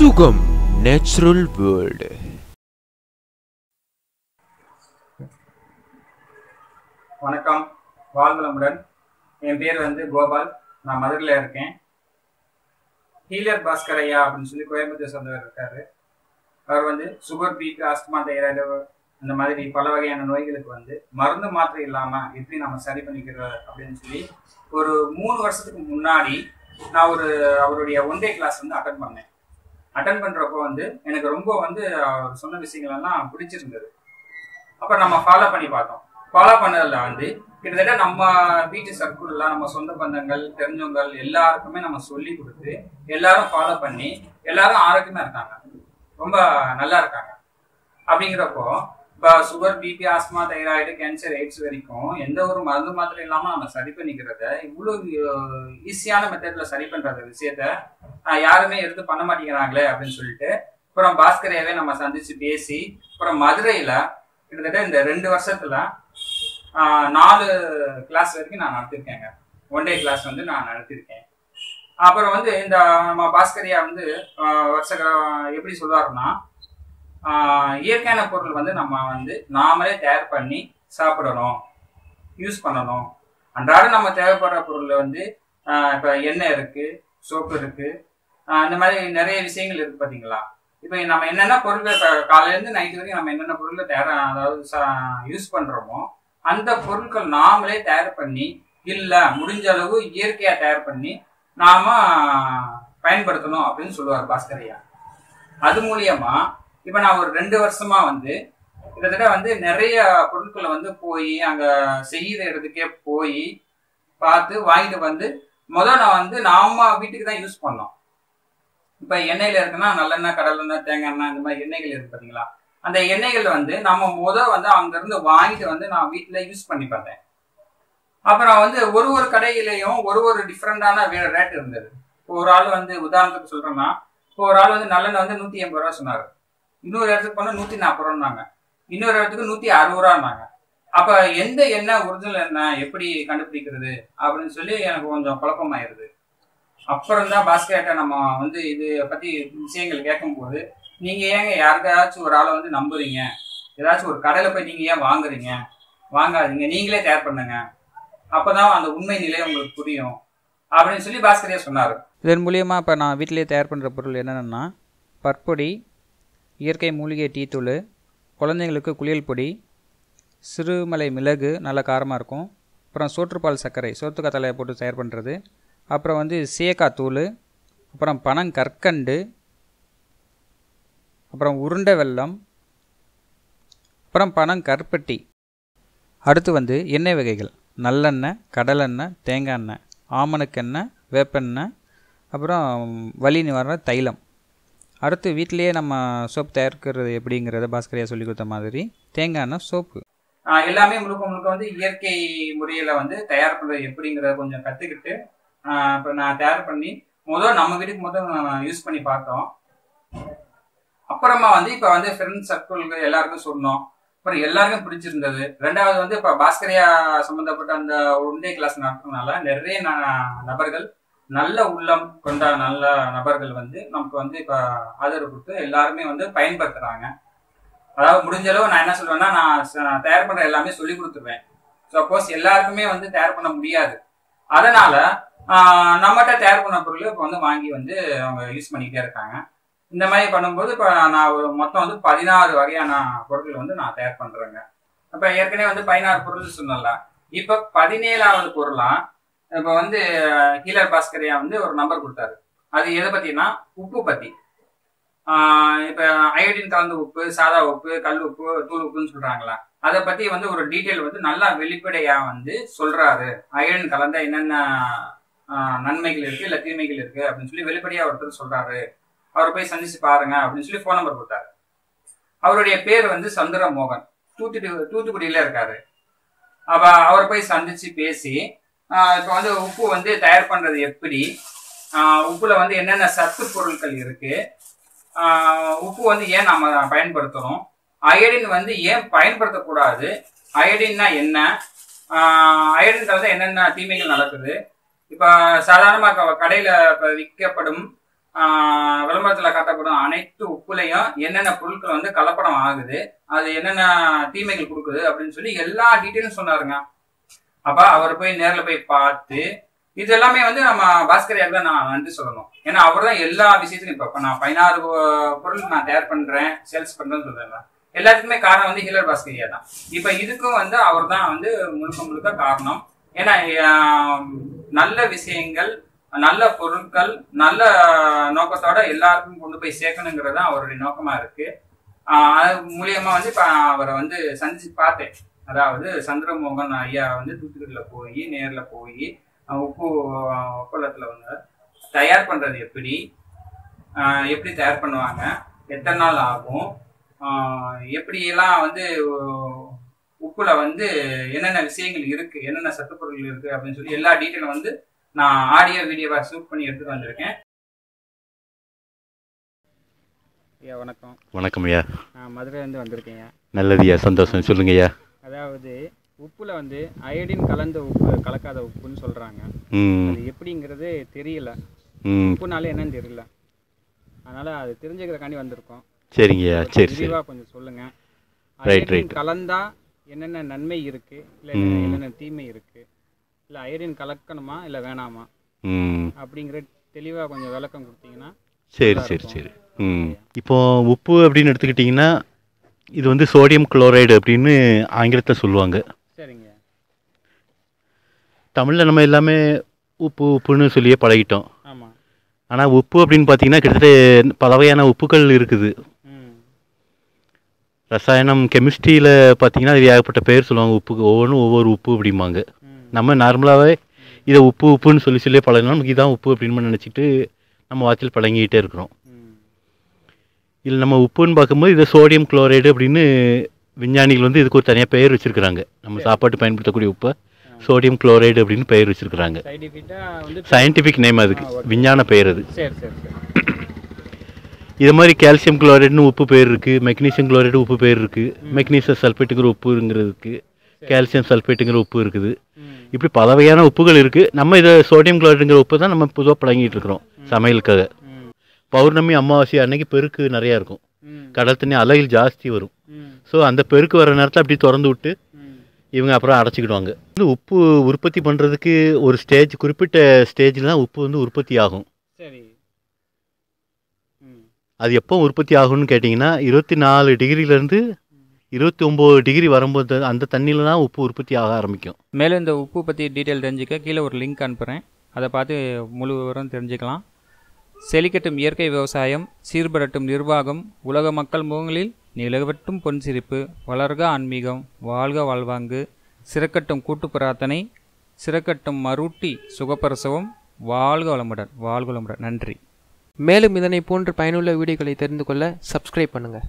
சுகம் natural world வணக்கம். வாழ்வளமுடன். என் பேர் வந்து கோபால். நான் மதுரையில் இருக்கேன். ஹீலர் பாஸ்கர் ஐயா அப்படின்னு சொல்லி கோயம்புத்தூர் சொந்தவர் இருக்காரு. அவர் வந்து சுகர் பீட் ஆஸ்துமா தைராய்டு இந்த மாதிரி பல வகையான நோய்களுக்கு வந்து மருந்து மாத்திரை இல்லாமல் எப்படி நம்ம சரி பண்ணிக்கிறோம் அப்படின்னு சொல்லி ஒரு மூணு வருஷத்துக்கு முன்னாடி நான் ஒரு அவருடைய ஒன் டே கிளாஸ் வந்து அட்டன் பண்ணேன். அட்டன் பண்ணுறப்போ வந்து எனக்கு ரொம்ப வந்து அவர் சொன்ன விஷயங்கள் எல்லாம் பிடிச்சிருந்தது. அப்புறம் நம்ம ஃபாலோ பண்ணி பார்த்தோம். ஃபாலோ பண்ணதில் வந்து கிட்டத்தட்ட நம்ம வீட்டு சர்க்கிள்ல நம்ம சொந்த பந்தங்கள் தெரிஞ்சவங்கள் எல்லாருக்குமே நம்ம சொல்லி கொடுத்து எல்லாரும் ஃபாலோ பண்ணி எல்லாரும் ஆரோக்கியமா இருக்காங்க ரொம்ப நல்லா இருக்காங்க. அப்படிங்கிறப்போ இப்போ sugar BP asthma thyroid cancer AIDS வரைக்கும் எந்த ஒரு மருந்து மாத்திரை இல்லாமல் நம்ம சரி பண்ணிக்கிறத இவ்வளோ ஈஸியான மெத்தட்ல சரி பண்ணுற விஷயத்த யாருமே எடுத்து பண்ண மாட்டேங்கிறாங்களே அப்படின்னு சொல்லிட்டு அப்புறம் பாஸ்கரையாவே நம்ம சந்திச்சு பேசி அப்புறம் மதுரையில கிட்டத்தட்ட இந்த ரெண்டு வருஷத்துல நாலு கிளாஸ் வரைக்கும் நான் நடத்திருக்கேங்க. ஒன் டே கிளாஸ் வந்து நான் நடத்திருக்கேன். அப்புறம் வந்து இந்த நம்ம பாஸ்கரியா வந்து வருஷ எப்படி சொல்லுவாருன்னா இயற்கையான பொருள் வந்து நம்ம வந்து நாமளே தயார் பண்ணி சாப்பிடணும். யூஸ் பண்ணணும். அன்றாடம் நம்ம தேவைப்படுற பொருள் வந்து இப்போ எண்ணெய் இருக்கு சோப்பு இருக்கு. அந்த மாதிரி நிறைய விஷயங்கள் இருக்கு பார்த்தீங்களா இப்போ நம்ம என்னென்ன பொருட்கள் காலையிலேருந்து நைட்டு வரைக்கும் நம்ம என்னென்ன பொருட்கள் தயார் அதாவது யூஸ் பண்ணுறோமோ அந்த பொருட்கள் நாமளே தயார் பண்ணி இல்லை முடிஞ்ச அளவு இயற்கையாக தயார் பண்ணி நாம பயன்படுத்தணும் அப்படின்னு சொல்லுவார் பாஸ்கரையா அது மூலியமாக இப்ப நான் ஒரு ரெண்டு வருஷமா வந்து கிட்டத்தட்ட வந்து நிறைய பொருட்களை வந்து போய் அங்க செய்யற இடத்துக்கே போய் பார்த்து வாங்கிட்டு வந்து முதல் நான் வந்து நாம வீட்டுக்கு தான் யூஸ் பண்ணோம். இப்ப எண்ணெயில இருக்குன்னா நல்லெண்ணெய் கடலெண்ணெய் தேங்காய் எண்ணெய் இந்த மாதிரி எண்ணெய்கள் இருக்கு பாத்தீங்களா? அந்த எண்ணெய்கள் வந்து நம்ம முத வந்து அங்க இருந்து வாங்கிட்டு வந்து நான் வீட்டுல யூஸ் பண்ணி பார்த்தேன். அப்புறம் வந்து ஒரு ஒரு கடையிலையும் ஒரு ஒரு டிஃப்ரெண்டான ரேட் இருந்தது. இப்போ ஒரு ஆள் வந்து உதாரணத்துக்கு சொல்றேன்னா இப்போ ஒரு ஆள் வந்து நல்லெண்ணெய் வந்து நூத்தி எண்பது ரூபா சொன்னாரு. இன்னொரு இடத்துக்கு போனால் நூற்றி நாற்பது ரூபான்னாங்க இன்னொரு இடத்துக்கு நூற்றி அறுபது ரூபான்னாங்க அப்போ எந்த என்ன ஒரிஜினல் என்ன எப்படி கண்டுபிடிக்கிறது அப்படின்னு சொல்லி எனக்கு கொஞ்சம் குழப்பமாயிருது. அப்புறம் தான் பாஸ்கெட்டை நம்ம வந்து இது பற்றி விஷயங்கள் கேட்கும்போது நீங்கள் ஏங்க யாருக்காச்சும் ஒரு ஆளை வந்து நம்புறீங்க? ஏதாச்சும் ஒரு கடையில் போய் நீங்கள் ஏன் வாங்குறீங்க? வாங்காதீங்க. நீங்களே தயார் பண்ணுங்க. அப்பதான் அந்த உண்மை நிலை உங்களுக்கு புரியும் அப்படின்னு சொல்லி பாஸ்கரியா சொன்னார். இதன் மூலியமாக இப்போ நான் வீட்டிலேயே தயார் பண்ணுற பொருள் என்னென்னா பற்பொடி இயற்கை மூலிகை டீத்தூள் குழந்தைங்களுக்கு குளியல் பொடி சிறுமலை மிளகு நல்லா காரமாக இருக்கும். அப்புறம் சோற்றுப்பால் சர்க்கரை சோத்துக்கத்தலையை போட்டு தயார் பண்ணுறது அப்புறம் வந்து சீயக்காய் தூள் அப்புறம் பனங்கற்கண்டு அப்புறம் உருண்டை வெல்லம் அப்புறம் பனங்கற்பட்டி அடுத்து வந்து எண்ணெய் வகைகள். நல்லெண்ணெய் கடலெண்ணெய் தேங்காய் எண்ணெய் ஆமணக்கெண்ணெய் வேப்பெண்ணெய் அப்புறம் வலி நிவாரண தைலம். அடுத்து வீட்டிலேயே நம்ம சோப் தயாரிக்கிறது எப்படிங்கிறத பாஸ்கரியா சொல்லி கொடுத்த மாதிரி தேங்காய் எண்ணெய் சோப்பு எல்லாமே முழுக்க முழுக்க வந்து இயற்கை முறையில வந்து தயார் பண்ணுறது எப்படிங்கிறத கொஞ்சம் கத்துக்கிட்டு இப்போ நான் தயார் பண்ணி முதல் நம்ம வீட்டுக்கு முதல் யூஸ் பண்ணி பார்த்தோம். அப்புறமா வந்து இப்போ வந்து ஃப்ரெண்ட்ஸ் சர்க்கிள்கள் எல்லாருக்கும் சொன்னோம். அப்புறம் எல்லாருக்கும் பிடிச்சிருந்தது. ரெண்டாவது வந்து இப்போ பாஸ்கரியா சம்மந்தப்பட்ட அந்த ஒன் டே கிளாஸ் நடத்துறதுனால நிறைய நபர்கள் நல்ல உள்ளம் கொண்ட நல்ல நபர்கள் வந்து நமக்கு வந்து இப்ப ஆதரவு கொடுத்து எல்லாருமே வந்து பயன்படுத்துறாங்க. அதாவது முடிஞ்ச அளவு நான் என்ன சொல்லுவேன்னா நான் தயார் பண்ற எல்லாமே சொல்லி கொடுத்துருவேன். சப்போஸ் எல்லாருக்குமே வந்து தயார் பண்ண முடியாது. அதனால நம்மகிட்ட தயார் பண்ண பொருள் இப்போ வந்து வாங்கி வந்து அவங்க யூஸ் பண்ணிக்கிட்டே இருக்காங்க. இந்த மாதிரி பண்ணும்போது இப்போ நான் ஒரு மொத்தம் வந்து பதினாறு வகையான பொருட்கள் வந்து நான் தயார் பண்றேங்க. இப்போ ஏற்கனவே வந்து பதினாறு பொருள் சொன்னல இப்போ பதினேழாவது பொருளா இப்போ வந்து ஹீலர் பாஸ்கரியா வந்து ஒரு நம்பர் கொடுத்தாரு. அது எதை பத்தினா உப்பு பத்தி. இப்போ இப்ப அயோடின் கலந்த உப்பு சாதா உப்பு கல் உப்பு தூள் உப்புன்னு சொல்றாங்களா? அதை பத்தி வந்து ஒரு டீட்டெயில் வந்து நல்லா வெளிப்படையா வந்து சொல்றாரு. அயோடின் கலந்த என்னென்ன நன்மைகள் இருக்கு இல்ல தீமைகள் இருக்கு அப்படின்னு சொல்லி வெளிப்படையா ஒருத்தர் சொல்றாரு. அவரை போய் சந்திச்சு பாருங்க அப்படின்னு சொல்லி ஃபோன் நம்பர் கொடுத்தாரு. அவருடைய பேர் வந்து சந்திர மோகன் தூத்துக்குடி தூத்துக்குடியில இருக்காரு. அப்ப அவரை போய் சந்திச்சு பேசி இப்போ வந்து உப்பு வந்து தயார் பண்ணுறது எப்படி? உப்பில் உப்புல வந்து என்னென்ன சத்து பொருட்கள் இருக்கு? உப்பு வந்து ஏன் நாம பயன்படுத்துகிறோம் அயடின் வந்து ஏன் பயன்படுத்தக்கூடாது? அயடின்னா என்ன? அயடின் கலந்து என்னென்ன தீமைகள் நடக்குது? இப்போ சாதாரணமாக கடையில் இப்போ விற்கப்படும் விளம்பரத்தில் காட்டப்படும் அனைத்து உப்புலையும் என்னென்ன பொருட்கள் வந்து கலப்படம் ஆகுது? அது என்னென்ன தீமைகள் கொடுக்குது? அப்படின்னு சொல்லி எல்லா டீட்டெயிலும் சொன்னாருங்க. அப்ப அவர் போய் நேர்ல போய் பார்த்து இது எல்லாமே வந்து நம்ம பாஸ்கரையாக்கு தான் நான் நன்றி சொல்லணும். ஏன்னா அவர் தான் எல்லா விஷயத்திலும் இப்போ இப்ப நான் பதினாறு பொருள் நான் தயார் பண்றேன் சேல்ஸ் பண்றேன்னு சொல்றேன் எல்லாத்துக்குமே காரணம் வந்து ஹீலர் பாஸ்கரியா தான். இப்ப இதுக்கும் வந்து அவர் தான் வந்து முழுக்க முழுக்க காரணம். ஏன்னா நல்ல விஷயங்கள் நல்ல பொருட்கள் நல்ல நோக்கத்தோட எல்லாருக்கும் கொண்டு போய் சேர்க்கணுங்கிறது தான் அவருடைய நோக்கமா இருக்கு. அது மூலியமா வந்து இப்ப அவரை வந்து சந்திச்சு பார்த்தேன். அதாவது சந்திரமோகன் ஐயா வந்து தூத்துக்குடியில போய் நேர்ல போய் உப்பு அஹ், ஒப்பளத்துல வந்து தயார் பண்றது எப்படி? ஆஹ், எப்படி தயார் பண்ணுவாங்க? எத்தனை நாள் ஆகும்? எப்படியெல்லாம் வந்து உப்புல வந்து என்னென்ன விஷயங்கள் இருக்கு என்னென்ன சத்துப்பொருள் இருக்கு அப்படின்னு சொல்லி எல்லா டீட்டெயிலும் வந்து நான் ஆடியோ வீடியோவா ஷூட் பண்ணி எடுத்துட்டு வந்திருக்கேன். ஐயா வணக்கம். வணக்கம் ஐயா. நான் மதுரையிலேருந்து வந்திருக்கேங்க நல்லதுயா சந்தோஷம். சொல்லுங்க ஐயா. அதாவது உப்புல வந்து அயோடின் கலந்த உப்பு கலக்காத உப்புன்னு சொல்கிறாங்க ம். அது எப்படிங்கிறது தெரியல. உப்புனாலே என்னன்னு தெரியல. அதனால் அது தெரிஞ்சுக்கிறக்காண்டி வந்திருக்கோம். சரிங்கய்யா சரி விரிவாக கொஞ்சம் சொல்லுங்க. Iodine right. கலந்தா என்னென்ன நன்மை இருக்கு? இல்லை. என்னென்ன தீமை இருக்கு? இல்லை அயோடின் கலக்கணுமா? இல்லை வேணாமா? அப்படிங்கிற தெளிவாக கொஞ்சம் விளக்கம் கொடுத்தீங்கன்னா சரி சரி. சரி. ம். இப்போ உப்பு அப்படின்னு எடுத்துக்கிட்டிங்கன்னா இது வந்து சோடியம் குளோரைடு அப்படின்னு ஆங்கிலத்தில் சொல்லுவாங்க. சரிங்க. தமிழில் நம்ம எல்லாமே உப்பு உப்புன்னு சொல்லியே பழகிட்டோம். ஆமாம் ஆனால் உப்பு அப்படின்னு பார்த்தீங்கன்னா கிட்டத்தட்ட பல வகையான உப்புகள் இருக்குது. ரசாயனம் கெமிஸ்ட்ரியில் பார்த்தீங்கன்னா அது ஏகப்பட்ட பேர் சொல்லுவாங்க உப்புக்கு ஒவ்வொன்றும் ஒவ்வொரு உப்பு அப்படிம்பாங்க. நம்ம நார்மலாகவே இதை உப்பு உப்புன்னு சொல்லி சொல்லி பழகினா நமக்கு இதான் உப்பு அப்படின்னு நினச்சிட்டு நம்ம வாய்ச்சல் பழங்கிக்கிட்டே இருக்கிறோம். இதில் நம்ம உப்புன்னு பார்க்கும்போது இதை சோடியம் குளோரைடு அப்படின்னு விஞ்ஞானிகள் வந்து இதுக்கு ஒரு தனியாக பெயர் வச்சுருக்கிறாங்க. நம்ம சாப்பாட்டு பயன்படுத்தக்கூடிய உப்பை சோடியம் குளோரைடு அப்படின்னு பெயர் வச்சுருக்கிறாங்க. சயின்டிஃபிக் நேம் அதுக்கு. விஞ்ஞான பெயர் அது. இது மாதிரி கால்சியம் குளோரைடுன்னு உப்பு பேர் இருக்குது மெக்னீசியம் குளோரைடு உப்பு பேர் இருக்குது மெக்னீசியம் சல்ஃபேட்டுங்கிற உப்புங்கிறதுக்கு கால்சியம் சல்ஃபேட்டுங்கிற உப்பு இருக்குது. இப்படி பல வகையான உப்புகள் இருக்குது நம்ம இதை சோடியம் குளோரைடுங்கிற உப்பு தான் நம்ம பொதுவாக பழங்கிட்டு இருக்கிறோம் சமையலுக்காக. பௌர்ணமி அமாவாசை அன்னைக்கு பெருக்கு நிறையா இருக்கும். கடல் தண்ணி அலைகள் ஜாஸ்தி வரும். ஸோ அந்த பெருக்கு வர நேரத்தில் அப்படி திறந்து விட்டு இவங்க அப்புறம் அடைச்சிக்கிடுவாங்க. வந்து உப்பு உற்பத்தி பண்ணுறதுக்கு ஒரு ஸ்டேஜ் குறிப்பிட்ட ஸ்டேஜில் தான் உப்பு வந்து உற்பத்தி ஆகும். அது எப்போ உற்பத்தி ஆகும்னு கேட்டிங்கன்னா இருபத்தி நாலு டிகிரிலேருந்து இருபத்தி ஒம்பது டிகிரி வரும்போது அந்த தண்ணியில் தான் உப்பு உற்பத்தி ஆக ஆரம்பிக்கும். மேலும் இந்த உப்பு பற்றி டீட்டெயில் தெரிஞ்சுக்க கீழே ஒரு லிங்க் அனுப்புகிறேன் அதை பார்த்து முழு விவரம் தெரிஞ்சுக்கலாம். செழிக்கட்டும் இயற்கை விவசாயம் சீர்படட்டும் நிர்வாகம் உலக மக்கள் முகங்களில் நிலவட்டும் பொன் சிரிப்பு வளர்க ஆன்மீகம் வாழ்க வாழ்வாங்கு சிறக்கட்டும் கூட்டு பிரார்த்தனை சிறக்கட்டும் மருட்டி சுகப்பிரசவம் வாழ்க வளமுடன் வாழ்க வளமுடன். நன்றி. மேலும் இதனை போன்ற பயனுள்ள வீடியோக்களை தெரிந்து கொள்ள சப்ஸ்கிரைப் பண்ணுங்கள்